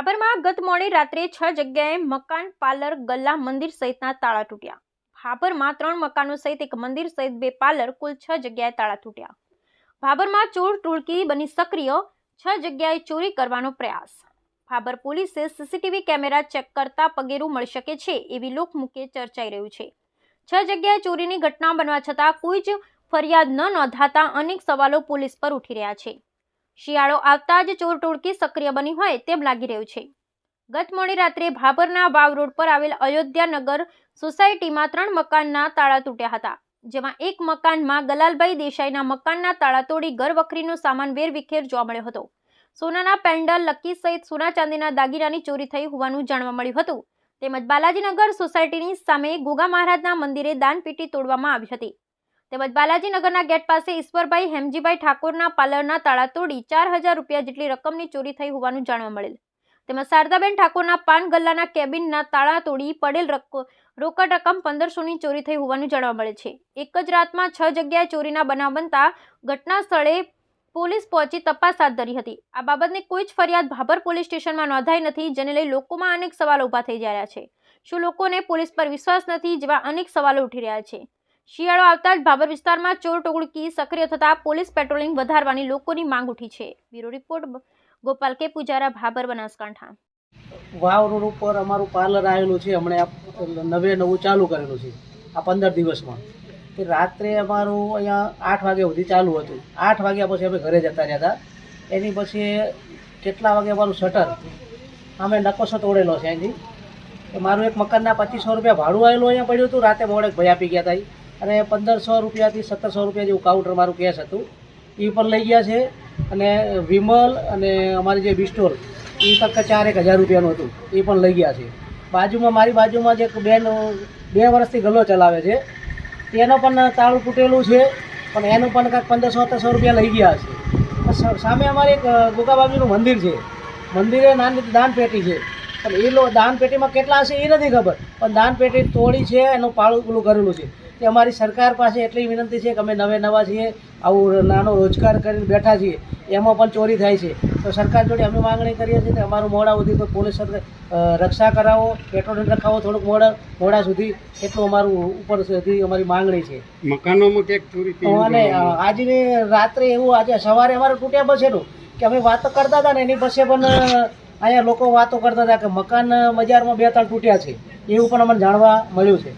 ભાભરમાં ગત મોડી રાત્રે છ જગ્યાએ મકાન, પાર્લર, ગલ્લા, મંદિર સહિતના તાળા તૂટ્યા. ભાભરમાં ત્રણ મકાનો સહિત એક મંદિર સહિત બે પાર્લર કુલ છ જગ્યાએ તાળા તૂટ્યા. ભાભરમાં ચોર ટોળકી બની સક્રિય, છ જગ્યાએ ચોરી કરવાનો પ્રયાસ. ભાભર પોલીસે સીસીટીવી કેમેરા ચેક કરતા પગેરું મળી શકે છે એવી લોકમુખે ચર્ચાઈ રહ્યું છે. છ જગ્યાએ ચોરીની ઘટના બનવા છતાં કોઈ જ ફરિયાદ ન નોંધાતા અનેક સવાલો પોલીસ પર ઉઠી રહ્યા છે. શિયાળો આવતા જ ચોર ટોળકી સક્રિય બની હોય તેમ લાગી રહ્યું છે. ગત મોડી રાત્રે ભાભરના વાવ રોડ પર આવેલ અયોધ્યાનગર સોસાયટીમાં ત્રણ મકાનના તાળા તૂટ્યા હતા, જેમાં એક મકાનમાં ગલાલભાઈ દેસાઈના મકાનના તાળા તોડી ઘરવખરીનો સામાન વેરવિખેર જોવા મળ્યો હતો. સોનાના પેન્ડલ, લકી સહિત સોના ચાંદીના દાગીનાની ચોરી થઈ હોવાનું જાણવા મળ્યું હતું. તેમજ બાલાજીનગર સોસાયટીની સામે ગોગા મહારાજના મંદિરે દાનપેટી તોડવામાં આવી હતી. તેમજ બાલાજીનગરના ગેટ પાસે ઈશ્વરભાઈ હેમજીભાઈ ઠાકોરના પાર્લરના તાળા તોડી ચાર હજાર રૂપિયા જેટલી રકમની ચોરી થઈ હોવાનું જાણવા મળેલ. તેમજ શારદાબેન ઠાકોરના પાન ગલ્લાના કેબિનના તાળા તોડી પડેલ રક- રોકડ રકમ પંદરસોની ચોરી થઈ હોવાનું જાણવા મળે છે. એક જ રાતમાં છ જગ્યાએ ચોરીના બનાવ બનતા ઘટના સ્થળે પોલીસ પહોંચી તપાસ હાથ ધરી હતી. આ બાબતની કોઈ જ ફરિયાદ ભાભર પોલીસ સ્ટેશનમાં નોંધાઈ નથી, જેને લઈ લોકોમાં અનેક સવાલો ઊભા થઈ રહ્યા છે. શું લોકોને પોલીસ પર વિશ્વાસ નથી જેવા અનેક સવાલો ઉઠી રહ્યા છે. શિયાળો આવતા જ ભાભર વિસ્તારમાં ચોર ટોળકી સક્રિય થતા પોલીસ પેટ્રોલિંગ વધારવાની લોકોની માંગ ઉઠી છે. Bureau report Gopal K Pujara, Bhabhar Banaskantha. Vav road ઉપર અમારું પાર્લર આવેલું છે. હમણાં નવે નવું ચાલુ કરેલું છે. આ પંદર દિવસમાં. કે રાત્રે અમારું અહીંયા આઠ વાગ્યા સુધી ચાલુ હતું. આઠ વાગ્યા પછી અમે ઘરે જતા રહ્યા હતા. એની પછી કેટલા વાગે અમારું શટર, અમે નકોસો તોડેલો છે અહીંથી. મારું એક મકાનના પચીસો રૂપિયા ભાડું આવેલું અહીંયા પડ્યું હતું. રાતે મોડે ભાઈ આપી ગયા હતા. અને પંદરસો રૂપિયાથી સત્તરસો રૂપિયા જેવું કાઉન્ટર મારું કેશ હતું. એ પણ લઈ ગયા છે. અને વિમલ અને અમારી જે વિસ્ટોર એ તક ચાર એક હજાર રૂપિયાનું હતું. એ પણ લઈ ગયા છે. બાજુમાં, મારી બાજુમાં જે બેન, બે વર્ષથી ગલ્લો ચલાવે છે. તેનો પણ તાળું તૂટેલું છે, પણ એનું પણ કાંઈક પંદરસો, સત્તરસો રૂપિયા લઈ ગયા છે. સામે અમારે એક ગોગાબાબીનું મંદિર છે. મંદિરે નાની, દાનપેટી છે. પણ એ લો, દાનપેટીમાં કેટલા હશે એ નથી ખબર. પણ દાનપેટી તોડી છે, એનું પાળું પેલું કરેલું છે. તે અમારી સરકાર પાસે એટલી વિનંતી છે કે અમે નવે નવા છીએ આવું નાનો રોજગાર કરીને બેઠા છીએ એમાં પણ ચોરી થાય છે. તો સરકાર જોડે અમે માંગણી કરીએ છીએ કે અમારું મોડા સુધી તો પોલીસ રક્ષા કરાવો પેટ્રોલ રખાવો થોડુંક મોડા મોડા સુધી એટલું અમારું ઉપર સુધી અમારી માંગણી છે. મકાનોમાં ક્યાંક ચોરી અને આજની રાત્રે એવું આજે સવારે અમારે તૂટ્યા બસેલું કે અમે વાતો કરતા હતા ને એની પાસે પણ અહીંયા લોકો વાતો કરતા હતા કે મકાન બજારમાં બે ત્રણ તૂટ્યા છે. એવું પણ અમને જાણવા મળ્યું છે.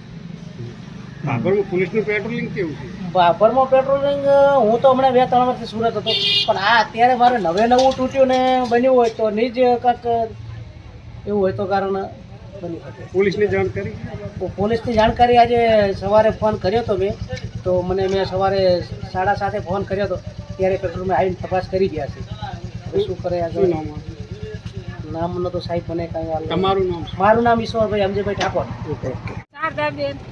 ભાભરમાં પોલીસનું પેટ્રોલિંગ કેવું છે? ભાભરમાં પેટ્રોલિંગ હું તો હમણાં બે ત્રણ વર્ષથી સુરત હતો. પણ આ અત્યારે મારે નવે નવું તૂટ્યું ને બન્યું હોય તો નહીં જ કંઈક એવું હોય તો કારણ બની શકે. પોલીસને જાણ કરી તો પોલીસની જાણકારી આજે સવારે ફોન કર્યો હતો મેં. તો મને મેં સવારે સાડા સાતે ફોન કર્યો હતો ત્યારે પેટ્રોલમાં આવીને તપાસ કરી ગયા છે. શું કરે આગળ? નામ? નામનો તો સાહેબ મને કાંઈ. તમારું નામ? મારું નામ ઈશ્વરભાઈ અમજીભાઈ ઠાકોર. શારદાબેન. અ,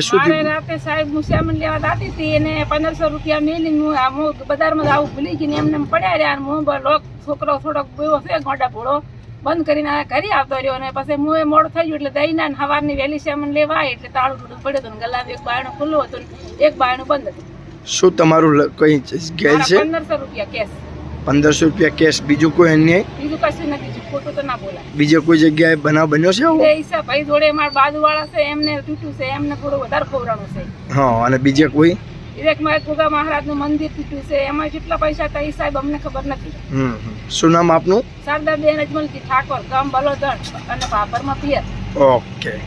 શું આપને ગઈ રાતે સાહેબ હું સામાન લેવા દાતી હતી એને પંદરસો રૂપિયા મેલી હું આ હું બજારમાં આવું ભૂલી ગઈ એમને પડ્યા રહ્યા હું લોક છોકરો થોડોક બેવો છે ગોડા ભોળો બંધ કરીને કરી ઘરે આવતો રહ્યો અને પછી હું એ મોડું થઈ ગયું એટલે દહીંના ને સવારની વહેલી સેમન લેવા એટલે તાળું તૂટું પડ્યું હતું ને એક બાયણું ખુલ્લું હતું એક બાયણું બંધ હતું. શું તમારું કઈ છે? પંદરસો રૂપિયા કેશ પંદરસો રૂપિયા કેશ બીજું કોઈ અન્ય બીજું કશું નથી ખોટું તો ના બોલાય. બીજે કોઈ જગ્યાએ બનાવ બન્યો છે આવો? એ હિસાબ ભાઈ જોડે મારા બાજુવાળા છે એમને તૂટ્યું છે એમને થોડું વધારે ખવડાવવાનું છે. હા અને બીજે કોઈ? વિવેકમાં ગોગા મહારાજનું મંદિર તૂટ્યું છે એમાં કેટલા પૈસા એ સાહેબ અમને ખબર નથી. શું નામ આપનું? શારદાબેન અજમલજી ઠાકોર ગામ બલોદર અને ભાભરમાં પિયર. ઓકે.